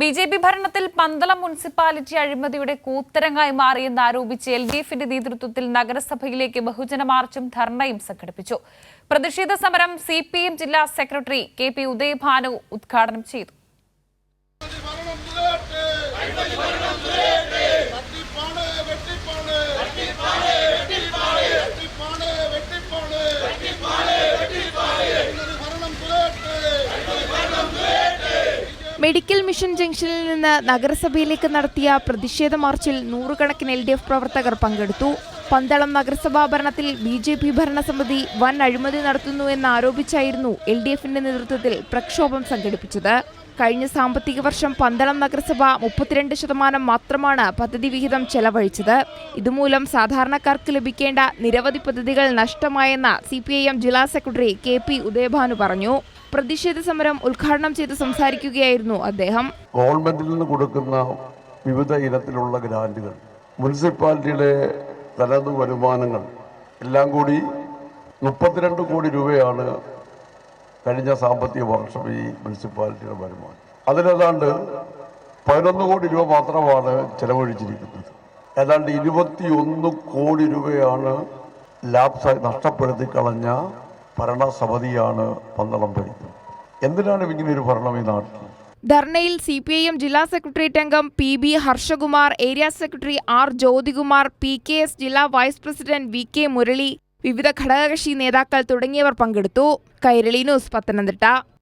B J P ഭരണത്തിൽ Pandalam municipality അഴിമതിയുടെ കൂത്തരങ്ങായി മാറിയെന്ന് ആരോപിച്ച് എൽ ഡി എഫിന്റെ നേതൃത്വത്തിൽ നഗരസഭയിലേക്ക് ബഹുജന മാർച്ചും ധർണയും സംഘടിപ്പിച്ചു. പ്രതിഷേധ സമരം സി പി എം ജില്ലാ സെക്രട്ടറി കെ പി ഉദയഭാനു ഉദ്ഘാടനം ചെയ്തു. മെഡിക്കൽ മിഷൻ ജംഗ്ഷനിൽ നിന്ന് നഗരസഭയിലേക്ക് നടത്തിയ പ്രതിഷേധ മാർച്ചിൽ നൂറുകണക്കിന് എൽ ഡി എഫ് പ്രവർത്തകർ പങ്കെടുത്തു. പന്തളം നഗരസഭാ ഭരണത്തിൽ ബി ജെ പി ഭരണസമിതി വൻ അഴിമതി നടത്തുന്നു എന്നാരോപിച്ചായിരുന്നു എൽ ഡി എഫിന്റെ നേതൃത്വത്തിൽ പ്രക്ഷോഭം സംഘടിപ്പിച്ചത്. കഴിഞ്ഞ സാമ്പത്തിക വർഷം പന്തളം നഗരസഭ മുപ്പത്തിരണ്ട് ശതമാനം മാത്രമാണ് പദ്ധതി വിഹിതം ചെലവഴിച്ചത്. ഇതുമൂലം സാധാരണക്കാർക്ക് ലഭിക്കേണ്ട നിരവധി പദ്ധതികൾ നഷ്ടമായെന്ന് സി ജില്ലാ സെക്രട്ടറി കെ പി ഉദയഭാനു പറഞ്ഞു. പ്രതിഷേധ സമരം ഉദ്ഘാടനം ചെയ്ത് സംസാരിക്കുകയായിരുന്നു അദ്ദേഹം. ഗവൺമെന്റിൽ നിന്ന് കൊടുക്കുന്ന വിവിധ ഇനത്തിലുള്ള ഗ്രാന്റുകൾ മുനിസിപ്പാലിറ്റിയുടെ തനത് വരുമാനങ്ങൾ എല്ലാം കൂടി മുപ്പത്തിരണ്ട് കോടി രൂപയാണ് കഴിഞ്ഞ സാമ്പത്തിക വർഷം ഈ മുനിസിപ്പാലിറ്റിയുടെ വരുമാനം. അതിലേതാണ്ട് പതിനൊന്ന് കോടി രൂപ മാത്രമാണ് ചെലവഴിച്ചിരിക്കുന്നത്. ഏതാണ്ട് ഇരുപത്തിയൊന്ന് കോടി രൂപയാണ് ലാപ്സായി നഷ്ടപ്പെടുത്തി കളഞ്ഞ ഭരണസമിതിയാണ് പന്തളം ഭരിക്കുന്നത് എന്തിനാണ് ഇങ്ങനെ ഒരു ഭരണം ഈ നാട്ടിൽ? ധർണയിൽ സി പി ഐ എം ജില്ലാ സെക്രട്ടേറിയറ്റ് അംഗം P B Harshakumar area secretary R Jyothikumar P K S ജില്ലാ vice president V K Murali വിവിധ ഘടകകക്ഷി നേതാക്കൾ തുടങ്ങിയവർ പങ്കെടുത്തു. കൈരളി ന്യൂസ് പത്തനംതിട്ട.